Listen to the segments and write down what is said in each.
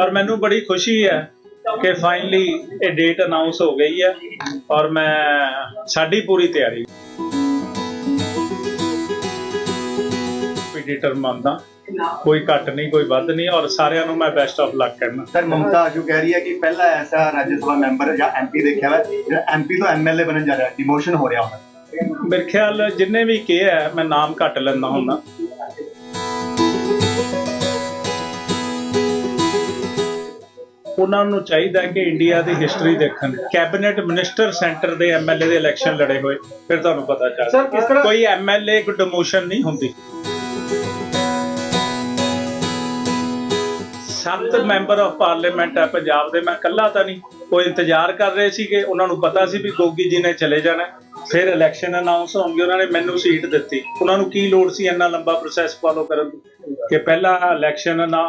ਪਰ ਮੈਨੂੰ ਬੜੀ ਖੁਸ਼ੀ ਹੈ ਕਿ ਫਾਈਨਲੀ ਇਹ ਡੇਟ ਅਨਾਉਂਸ ਹੋ ਗਈ ਹੈ ਔਰ ਮੈਂ ਸਾਡੀ ਪੂਰੀ ਤਿਆਰੀ ਐਡੀਟਰ ਮੰਨਦਾ। ਕੋਈ ਘੱਟ ਨਹੀਂ ਕੋਈ ਵੱਧ ਨਹੀਂ ਔਰ ਸਾਰਿਆਂ ਨੂੰ ਮੈਂ ਬੈਸਟ ਆਫ ਲੱਕ ਕਹਿਣਾ ਸਰ ਮਮਤਾ ਆਸ਼ੂ ਕਹਿ ਰਹੀ ਹੈ ਕਿ ਪਹਿਲਾ ਐਸਾ ਰਾਜ ਸਭਾ ਮੈਂਬਰ ਜਾਂ ਐਮਪੀ ਦੇਖਿਆ ਹੈ ਜਿਹੜਾ ਐਮਪੀ ਤੋਂ ਐਮਐਲਏ ਬਣਨ ਜਾ ਰਿਹਾ ਹੈ ਡਿਮੋਸ਼ਨ ਹੋ ਰਿਹਾ ਹੁਣ। ਮੇਰੇ ਖਿਆਲ ਜਿੰਨੇ ਵੀ ਕਿਹਾ ਮੈਂ ਨਾਮ ਘੱਟ ਲੈਂਦਾ ਹੁੰਦਾ। ਉਹਨਾਂ ਨੂੰ ਚਾਹੀਦਾ ਕਿ ਇੰਡੀਆ ਦੀ ਹਿਸਟਰੀ ਦੇਖਣ। ਕੈਬਨਿਟ ਮਿਨਿਸਟਰ ਸੈਂਟਰ ਦੇ ਐਮਐਲਏ ਦੇ ਇਲੈਕਸ਼ਨ ਲੜੇ ਹੋਏ ਫਿਰ ਤੁਹਾਨੂੰ ਪਤਾ ਚੱਲ Sir, ਕਿਸ ਤਰ੍ਹਾਂ- ਕੋਈ ਐਮਐਲਏ ਕੋਈ ਡਿਮੋਸ਼ਨ ਨਹੀਂ ਹੁੰਦੀ। ਸੱਤ ਮੈਂਬਰ ਆਫ ਪਾਰਲੀਮੈਂਟ ਹੈ ਪੰਜਾਬ ਦੇ ਮੈਂ ਇਕੱਲਾ ਤਾਂ ਨਹੀਂ। ਉਹ ਇੰਤਜ਼ਾਰ ਕਰ ਰਹੇ ਸੀ ਕਿ ਉਹਨਾਂ ਨੂੰ ਪਤਾ ਸੀ ਵੀ ਗੋਗੀ ਜੀ ਨੇ ਚਲੇ ਜਾਣਾ। ਫਿਰ ਇਲੈਕਸ਼ਨ ਅਨਾਉਂਸ ਹੋਣਗੇ ਉਹਨਾਂ ਨੇ ਮੈਨੂੰ ਸੀਟ ਦਿੱਤੀ। ਉਹਨਾਂ ਨੂੰ ਕੀ ਲੋੜ ਸੀ ਇੰਨਾ ਲੰਬਾ ਪ੍ਰੋਸੈਸ ਫਾਲੋ ਕਰਨ ਦੀ? ਕਿ ਪਹਿਲਾਂ ਇਲੈਕਸ਼ਨ ਨਾ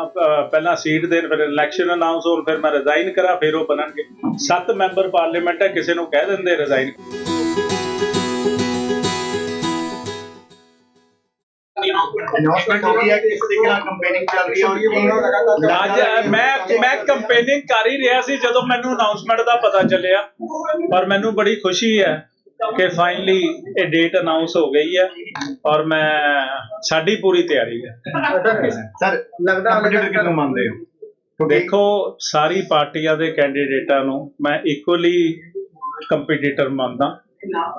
ਪਹਿਲਾਂ ਸੀਟ ਦੇਣ ਫਿਰ ਇਲੈਕਸ਼ਨ ਅਨਾਉਂਸ ਹੋਣ ਫਿਰ ਮੈਂ ਰਿਜ਼ਾਈਨ ਕਰਾਂ ਫਿਰ ਉਹ ਬਣਨਗੇ। ਸੱਤ ਮੈਂਬਰ ਪਾਰਲੀਮੈਂਟ ਹੈ ਕਿਸੇ ਨੂੰ ਕਹਿ ਦਿੰਦੇ ਰਿਜ਼ਾਈਨ ਅਨਾਉਂਸਮੈਂਟ ਹੋ ਗਈ ਹੈ ਕਿ ਇਸ ਤਰੀਕੇ ਨਾਲ ਕੰਪੇਨਿੰਗ ਚੱਲ ਰਹੀ ਹੈ ਔਰ ਮੈਂ ਮੈਂ ਕੰਪੇਨਿੰਗ ਕਰ ਹੀ ਰਿਹਾ ਸੀ ਜਦੋਂ ਮੈਨੂੰ ਅਨਾਉਂਸਮੈਂਟ ਦਾ ਪਤਾ ਚੱਲਿਆ। ਪਰ ਮੈਨੂੰ ਬੜੀ ਖੁਸ਼ੀ ਹੈ ਕਿ ਫਾਈਨਲੀ ਇਹ ਡੇਟ ਅਨਾਉਂਸ ਹੋ ਗਈ ਹੈ ਔਰ ਮੈਂ ਸਾਡੀ ਪੂਰੀ ਤਿਆਰੀ ਹੈ ਸਰ ਲੱਗਦਾ- ਕੰਪੀਟੀਟਰ ਕਿਹਨੂੰ ਮੰਨਦੇ ਹੋ? ਦੇਖੋ ਸਾਰੀ ਪਾਰਟੀਆਂ ਦੇ ਕੈਂਡੀਡੇਟਾਂ ਨੂੰ ਮੈਂ ਇਕੁਅਲੀ ਕੰਪੀਟੀਟਰ ਮੰਨਦਾ।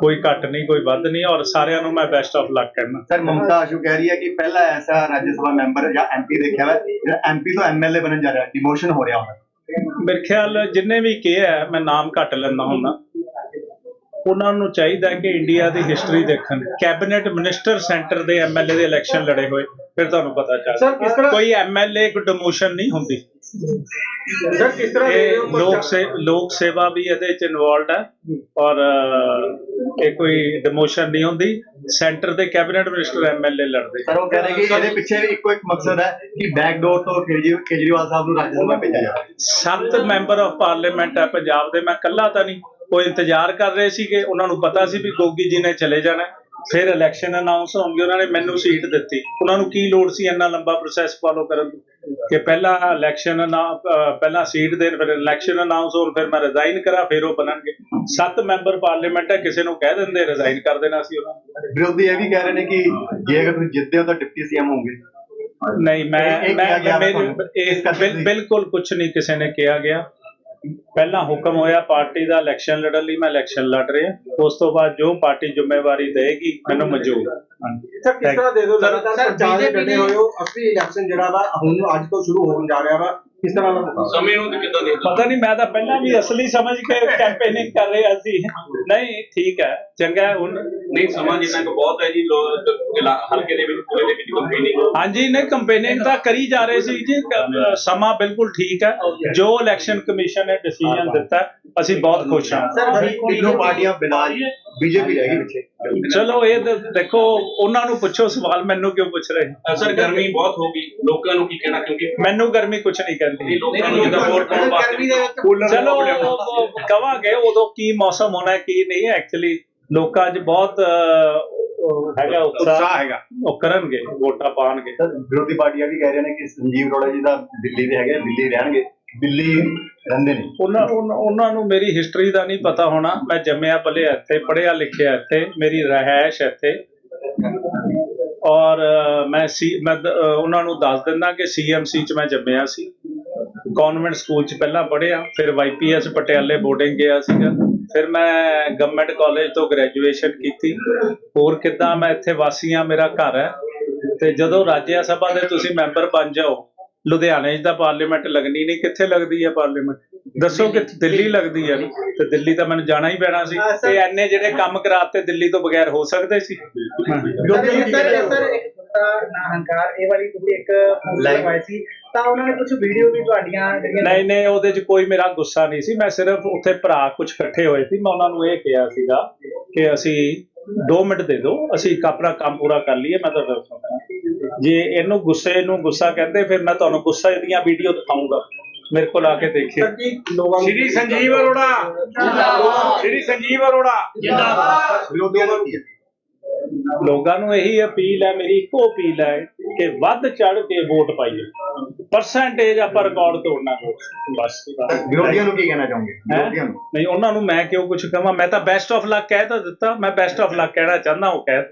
ਕੋਈ ਘੱਟ ਨਹੀਂ ਕੋਈ ਵੱਧ ਨਹੀਂ ਔਰ ਸਾਰਿਆਂ ਨੂੰ ਮੈਂ ਬੈਸਟ ਆਫ ਲੱਕ ਕਹਿਣਾ ਸਰ ਮਮਤਾ ਆਸ਼ੂ ਕਹਿ ਰਹੀ ਹੈ ਕਿ ਪਹਿਲਾ ਐਸਾ ਰਾਜ ਸਭਾ ਮੈਂਬਰ ਜਾਂ ਐਮਪੀ ਦੇਖਿਆ ਹੈ ਜਿਹੜਾ ਐਮਪੀ ਤੋਂ ਐਮਐਲਏ ਬਣਨ ਜਾ ਰਿਹਾ ਡਿਮੋਸ਼ਨ ਹੋ ਰਿਹਾ ਹੁਣ। ਮੇਰੇ ਖਿਆਲ ਜਿੰਨੇ ਵੀ ਕਿਹਾ ਹੈ, ਮੈਂ ਨਾਮ ਘੱਟ ਲੈਂਦਾ ਹੁੰਦਾ। ਉਹਨਾਂ ਨੂੰ ਚਾਹੀਦਾ ਕਿ ਇੰਡੀਆ ਦੀ ਹਿਸਟਰੀ ਦੇਖਣ। ਕੈਬਨਿਟ ਮਿਨਿਸਟਰ ਸੈਂਟਰ ਦੇ ਐਮਐਲਏ ਦੇ ਇਲੈਕਸ਼ਨ ਲੜੇ ਹੋਏ ਫਿਰ ਤੁਹਾਨੂੰ ਪਤਾ ਚੱਲ Sir, ਕਿਸ ਤਰ੍ਹਾਂ- ਕੋਈ ਐਮਐਲਏ ਕੋਈ ਡਿਮੋਸ਼ਨ ਨਹੀਂ ਹੁੰਦੀ। ਸਰ ਕਿਸ ਤਰ੍ਹਾਂ ਲੋਕ ਸੇ ਲੋਕ ਸੇਵਾ ਵੀ ਇਹਦੇ ਵਿੱਚ ਇਨਵੋਲਡ ਹੈ ਔਰ ਇਹ ਕੋਈ ਡਿਮੋਸ਼ਨ ਨਹੀਂ ਹੁੰਦੀ। ਸੈਂਟਰ ਦੇ ਕੈਬਨਿਟ ਮਿਨਿਸਟਰ ਐਮਐਲਏ ਲੜਦੇ। ਸਰ ਉਹ ਕਹਿ ਰਹੇ ਕਿ ਇਹਦੇ ਪਿੱਛੇ ਵੀ ਇੱਕੋ ਇੱਕ ਮਕਸਦ ਹੈ ਕਿ ਬੈਕਡੋਰ ਤੋਂ ਕੇਜਰੀ- ਕੇਜਰੀਵਾਲ ਸਾਹਿਬ ਨੂੰ ਰਾਜ ਸਭਾ ਭੇਜਿਆ ਜਾਵੇ। ਸੱਤ ਮੈਂਬਰ ਆਫ ਪਾਰਲੀਮੈਂਟ ਹੈ ਪੰਜਾਬ ਦੇ ਮੈਂ ਇਕੱਲਾ ਤਾਂ ਨਹੀਂ। ਉਹ ਇੰਤਜ਼ਾਰ ਕਰ ਰਹੇ ਸੀ ਕਿ ਉਹਨਾਂ ਨੂੰ ਪਤਾ ਸੀ ਵੀ ਗੋਗੀ ਜੀ ਨੇ ਚਲੇ ਜਾਣਾ। ਫਿਰ ਇਲੈਕਸ਼ਨ ਅਨਾਉਂਸ ਹੋਣਗੇ ਉਹਨਾਂ ਨੇ ਮੈਨੂੰ ਸੀਟ ਦਿੱਤੀ। ਉਹਨਾਂ ਨੂੰ ਕੀ ਲੋੜ ਸੀ ਇੰਨਾ ਲੰਬਾ ਪ੍ਰੋਸੈਸ ਫਾਲੋ ਕਰਨ ਦੀ? ਕਿ ਪਹਿਲਾਂ ਇਲੈਕਸ਼ਨ ਨਾ ਪਹਿਲਾਂ ਸੀਟ ਦੇਣ ਫਿਰ ਇਲੈਕਸ਼ਨ ਅਨਾਉਂਸ ਹੋਣ ਫਿਰ ਮੈਂ ਰਿਜ਼ਾਈਨ ਕਰਾਂ ਫਿਰ ਉਹ ਬਣਨਗੇ। ਸੱਤ ਮੈਂਬਰ ਪਾਰਲੀਮੈਂਟ ਹੈ ਕਿਸੇ ਨੂੰ ਕਹਿ ਦਿੰਦੇ ਰਿਜ਼ਾਈਨ ਕਰ ਦੇਣਾ ਸੀ ਉਹਨਾਂ ਨੇ। ਵਿਰੋਧੀ ਇਹ ਵੀ ਕਹਿ ਰਹੇ ਨੇ ਕਿ ਜੇ ਅਗਰ ਤੁਸੀਂ ਜਿੱਤਦੇ ਹੋ ਤਾਂ ਡਿਪਟੀ ਸੀਐਮ ਹੋਗੇ ਨਹੀਂ ਮੈਂ ਮੈਂ ਬਿਲਕੁਲ ਕੁਝ ਨਹੀਂ ਕਿਸੇ ਨੇ ਕਿਹਾ ਗਿਆ। ਪਹਿਲਾਂ ਹੁਕਮ ਹੋਇਆ ਪਾਰਟੀ ਦਾ ਇਲੈਕਸ਼ਨ ਲੜਨ ਲਈ ਮੈਂ ਇਲੈਕਸ਼ਨ ਲੜ ਰਿਹਾ। ਉਸ ਤੋਂ ਬਾਅਦ ਜੋ ਪਾਰਟੀ ਜ਼ਿੰਮੇਵਾਰੀ ਦੇਗੀ ਮੈਨੂੰ ਮਨਜ਼ੂਰ। ਸਰ ਕਿਸ ਤਰ੍ਹਾਂ ਦੇ ਦਿਓ? ਸਰ- ਲਗਾਤਾਰ ਪ੍ਰਚਾਰ ਦੇ ਡਟੇ ਹੋਏ ਹੋ ਅਸਲੀ ਇਲੈਕਸ਼ਨ ਜਿਹੜਾ ਵਾ ਹੁਣ ਅੱਜ ਤੋਂ ਸ਼ੁਰੂ ਹੋਣ ਜਾ ਰਿਹਾ ਵਾ। ਕਿਸ ਤਰ੍ਹਾਂ ਦਾ ਮੁਕਾਬਲਾ ਸਮੇਂ ਨੂੰ ਕਿੱਦਾਂ ਦੇਖਦੇ ਪਤਾ ਨਹੀਂ ਮੈਂ ਤਾਂ ਪਹਿਲਾਂ ਵੀ ਅਸਲੀ ਸਮਝ ਕੇ ਕੈਂਪੇਨਿੰਗ ਕਰ ਰਿਹਾ ਸੀ। ਨਹੀਂ ਠੀਕ ਹੈ ਚੰਗਾ ਹੈ ਹੁਣ ਨਹੀਂ ਸਮਾਂ ਜਿੰਨਾ ਕੁ ਬਹੁਤ ਹੈ ਜੀ ਲੋਕ ਇਲਾ- ਹਲਕੇ ਦੇ ਵਿੱਚ ਪੂਰੇ ਦੇ ਵਿੱਚ ਕੰਪੇਨਿੰਗ ਹਾਂਜੀ ਨੇ ਕੰਪੇਨਿੰਗ ਤਾਂ ਕਰੀ ਜਾ ਰਹੇ ਸੀ ਜੀ ਕ- ਸਮਾਂ ਬਿਲਕੁਲ ਠੀਕ ਹੈ। ਜੋ ਇਲੈਕਸ਼ਨ ਕਮਿਸ਼ਨ ਨੇ ਡਿਸੀਜਨ ਦਿੱਤਾ ਹੈ, ਅਸੀਂ ਬਹੁਤ ਖੁਸ਼ ਹਾਂ। ਸਰ ਤਿੰਨੋਂ ਪਾਰਟੀਆਂ ਬਿਨਾਂ ਬੀਜੇਪੀ ਰਹਿ ਗਈ ਪਿੱਛੇ। ਚਲੋ ਇਹ ਤਾਂ ਦੇਖੋ ਉਹਨਾਂ ਨੂੰ ਪੁੱਛੋ ਸਵਾਲ ਮੈਨੂੰ ਕਿਉਂ ਪੁੱਛ ਰਹੇ ਹੋ? ਸਰ ਗਰਮੀ ਬਹੁਤ ਹੋ ਗਈ। ਲੋਕਾਂ ਨੂੰ ਕੀ ਕਹਿਣਾ ਕਿਉਂਕਿ ਮੈਨੂੰ ਗਰਮੀ ਕੁਛ ਨਹੀਂ ਕਹਿੰਦੀ ਲੋਕਾਂ ਨੂੰ ਜਿੱਦਾਂ ਵੋਟ ਪਾਉਣ ਵਾਸਤੇ ਚਲੋ ਕਵਾਂਗੇ ਉਦੋਂ ਕੀ ਮੌਸਮ ਹੋਣਾ ਹੈ, ਕੀ ਨਹੀਂ। ਐਕਚੁਅਲੀ ਲੋਕਾਂ 'ਚ ਬਹੁਤ ਹੈਗਾ ਉਤਸ਼ਾਹ। ਹੈਗਾ। ਉਹ ਕਰਨਗੇ ਵੋਟਾਂ ਪਾਣਗੇ। ਸਰ ਵਿਰੋਧੀ ਪਾਰਟੀਆਂ ਵੀ ਕਹਿ ਰਹੇ ਨੇ ਕਿ ਸੰਜੀਵ ਅਰੋੜਾ ਜੀ ਦਾ ਦਿੱਲੀ ਦੇ ਹੈਗੇ ਦਿੱਲੀ ਰਹਿਣਗੇ। ਦਿੱਲੀ ਰਹਿੰਦੇ ਉਹਨਾਂ ਉਹਨਾਂ ਨੂੰ ਮੇਰੀ ਹਿਸਟਰੀ ਦਾ ਨਹੀਂ ਪਤਾ ਹੋਣਾ। ਮੈਂ ਜੰਮਿਆ ਪਲਿਆ ਇੱਥੇ ਪੜਿਆ ਲਿਖਿਆ ਇੱਥੇ, ਮੇਰੀ ਰਹਿائش ਇੱਥੇ। ਔਰ ਮੈਂ ਸੀ ਮੈਂ ਉਹਨਾਂ ਨੂੰ ਦੱਸ ਦਿੰਦਾ ਕਿ ਸੀਐਮਸੀ ਚ ਮੈਂ ਜੰਮਿਆ ਸੀ। ਕਨਵੈਂਟ ਸਕੂਲ ਚ ਪਹਿਲਾਂ ਪੜਿਆ ਫਿਰ ਵਾਈਪੀਐਸ ਪਟਿਆਲੇ ਬੋਰਡਿੰਗ ਗਿਆ ਸੀਗਾ। ਫਿਰ ਮੈਂ ਗਵਰਨਮੈਂਟ ਕਾਲਜ ਤੋਂ ਗ੍ਰੈਜੂਏਸ਼ਨ ਕੀਤੀ। ਹੋਰ ਕਿਦਾਂ? ਮੈਂ ਇੱਥੇ ਵਾਸੀਆਂ ਮੇਰਾ ਘਰ ਹੈ। ਤੇ ਜਦੋਂ ਰਾਜਿਆ ਸਭਾ ਦੇ ਤੁਸੀਂ ਮੈਂਬਰ ਬਣ ਜਾਓ ਲੁਧਿਆਣੇ 'ਚ ਤਾਂ ਪਾਰਲੀਮੈਂਟ ਲੱਗਣੀ ਨਹੀਂ ਕਿੱਥੇ ਲੱਗਦੀ ਹੈ ਪਾਰਲੀਮੈਂਟ? ਦੱਸੋ ਕਿ ਦਿੱਲੀ ਲੱਗਦੀ ਹੈ। ਨਾ, ਤੇ ਦਿੱਲੀ ਤਾਂ ਮੈਨੂੰ ਜਾਣਾ ਹੀ ਪੈਣਾ ਸੀ। ਤੇ ਐਨੇ ਜਿਹੜੇ ਕੰਮ ਕਰਾਤੇ ਦਿੱਲੀ ਤੋਂ ਬਗੈਰ ਹੋ ਸਕਦੇ ਸੀ? ਇੱਕ ਨਾ ਹੰਕਾਰ। ਇਹ ਵਾਲੀ ਤੁਸੀਂ ਇੱਕ Like- ਲਾਈਵ ਆਈ ਸੀ। ਤਾਂ ਉਹਨਾਂ ਨੇ ਕੁਝ ਵੀਡੀਓ ਵੀ ਤੁਹਾਡੀਆਂ ਜਿਹੜੀਆਂ ਨਹੀਂ ਨਹੀਂ ਉਹਦੇ 'ਚ ਕੋਈ ਮੇਰਾ ਗੁੱਸਾ ਨਹੀਂ ਸੀ। ਮੈਂ ਸਿਰਫ ਉੱਥੇ ਭਰਾ ਕੁਝ ਇਕੱਠੇ ਹੋਏ ਸੀ। ਮੈਂ ਉਹਨਾਂ ਨੂੰ ਇਹ ਕਿਹਾ ਸੀਗਾ ਕਿ ਅਸੀਂ 2 ਮਿੰਟ ਦੇ ਦਿਓ ਅਸੀਂ ਇੱਕ ਆਪਣਾ ਕੰਮ ਪੂਰਾ ਕਰ ਲਈਏ ਮੈਂ ਤਾਂ ਦੱਸਾਂਗਾ ਜੇ ਇਹਨੂੰ ਗੁੱਸੇ ਨੂੰ ਗੁੱਸਾ ਕਹਿੰਦੇ ਫਿਰ ਮੈਂ ਤੁਹਾਨੂੰ ਗੁੱਸੇ ਦੀਆਂ ਵੀਡੀਓ ਦਿਖਾਉਂਗਾ ਮੇਰੇ ਕੋਲ ਆ ਕੇ ਦੇਖਿਓ। ਸਰ ਨੂੰ ਸੰਜੀਵ ਅਰੋੜਾ। ਸ਼੍ਰੀ ਸੰਜੀਵ ਅਰੋੜਾ। ਵਿਰੋਧੀਆਂ ਦਾ ਕੀ ਹੈ ਲੋਕਾਂ ਨੂੰ ਇਹੀ ਅਪੀਲ ਹੈ ਮੇਰੀ ਇੱਕੋ ਅਪੀਲ ਹੈ ਕਿ ਵੱਧ ਚੜ ਕੇ ਵੋਟ ਪਾਈਏ। ਪਰਸੈਂਟੇਜ ਆਪਾਂ ਰਿਕਾਰਡ ਤੋੜਨਾ ਬਸ। ਵਿਰੋਧੀਆਂ ਨੂੰ ਕੀ ਕਹਿਣਾ ਚਾਹੋਗੇ? ਵਿਰੋਧੀਆਂ ਨੂੰ। ਨਹੀਂ ਉਹਨਾਂ ਨੂੰ ਮੈਂ ਕਿਉਂ ਕੁਝ ਕਹਾਂ? ਮੈਂ ਤਾਂ ਬੈਸਟ ਆਫ ਲੱਕ ਕਹਿ ਤਾਂ ਦਿੱਤਾ। ਮੈਂ ਬੈਸਟ ਆਫ ਲੱਕ ਕਹਿਣਾ ਚਾਹੁੰਦਾ ਉਹ ਕਹਿ।